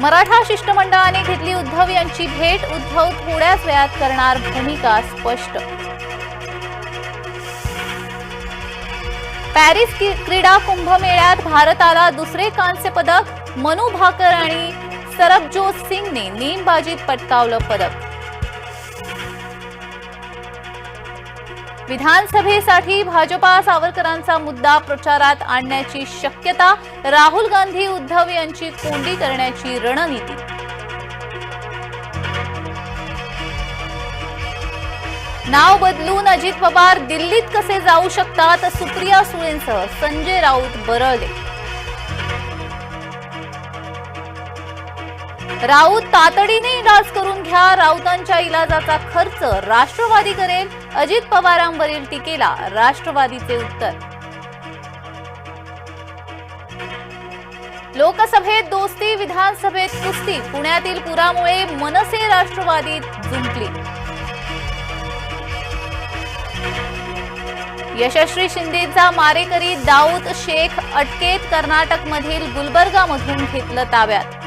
मराठा शिष्टमंडळाने घेतली उद्धव यांची भेट. उद्धव थोड्याच वेळात करणार भूमिका स्पष्ट. पॅरिस क्रीडा कुंभमेळ्यात भारताला दुसरे कांस्य पदक. मनु भाकर आणि सरबजोत सिंगने नेमबाजीत पटकावलं पदक. विधानसभेसाठी भाजपा सावरकरांचा मुद्दा प्रचारात आणण्याची शक्यता राहुल गांधी उद्धव यांची कोंडी करण्याची रणनीती. नाव बदलून अजित पवार दिल्लीत कसे जाऊ शकतात? सुप्रिया सुळेंसह संजय राऊत बरळले. राऊत तातडीने इलाज करून घ्या. राऊतांच्या इलाजाचा खर्च राष्ट्रवादी करेल. अजित पवारांवरील टीकेला राष्ट्रवादीचे उत्तर. लोकसभेत दोस्ती विधानसभेत कुस्ती. पुण्यातील पुरामुळे मनसे राष्ट्रवादीत जुंपली यशस्वी शिंदेचा मारेकरी दाऊद शेख अटकेत कर्नाटकमधील गुलबर्गामधून घेतलं ताब्यात.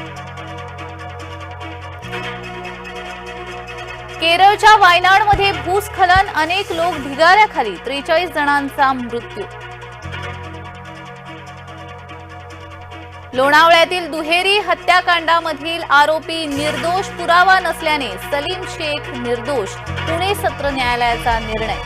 केरळच्या वायनाडमध्ये भूस्खलन अनेक लोक ढिगाऱ्याखाली त्रेचाळीस जणांचा मृत्यू. लोणावळ्यातील दुहेरी हत्याकांडामधील आरोपी निर्दोष पुरावा नसल्याने सलीम शेख निर्दोष पुणे सत्र न्यायालयाचा निर्णय.